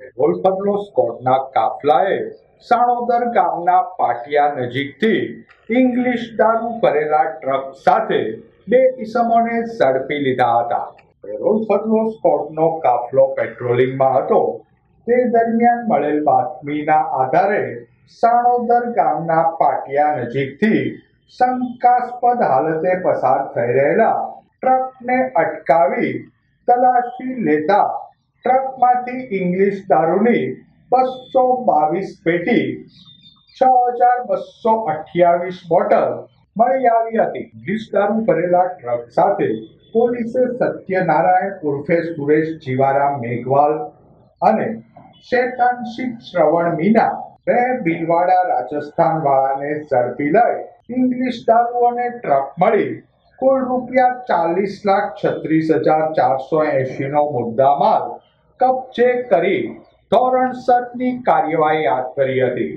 Petrol પંપનો સ્કોડના કાફલાએ સાણોદર ગામના પાટિયા નજીકથી English દારૂ ભરેલા ટ્રક સાથે બે ઇસમોને ઝડપી લીધા હતા. પેટ્રોલ પંપનો સ્કોડનો કાફલો પેટ્રોલિંગમાં હતો. તે દરમિયાન મળેલ બાતમીના આધારે સાણોદર ગામના પાટિયા નજીકથી શંકાસ્પદ હાલતે પસાર થઈ રહેલા ટ્રકને અટકાવી તલાશી લેતા ટ્રકમાંથી ઇંગ્લિશ દારૂની બસો બાવીસ પેટી, છ હજાર બસો અઠ્યાવીસ બોટલ મળી આવી હતી. ઇંગ્લિશ દારૂ ભરેલા ટ્રક સાથે પોલીસે સત્યનારાયણ ઉર્ફે સુરેશ જીવારામ મેઘવાલ અને શેતાનશીક શ્રવણ મીના બે ભીલવાડા રાજસ્થાન વાળાને ઝડપી લઈ ઇંગ્લિશ દારૂ અને ટ્રક મળી કુલ રૂપિયા ચાલીસ લાખ છત્રીસ હજાર ચારસો એંશી નો મુદ્દામાલ કબજે કરી ધોરણસરની કાર્યવાહી હાથ ધરી હતી.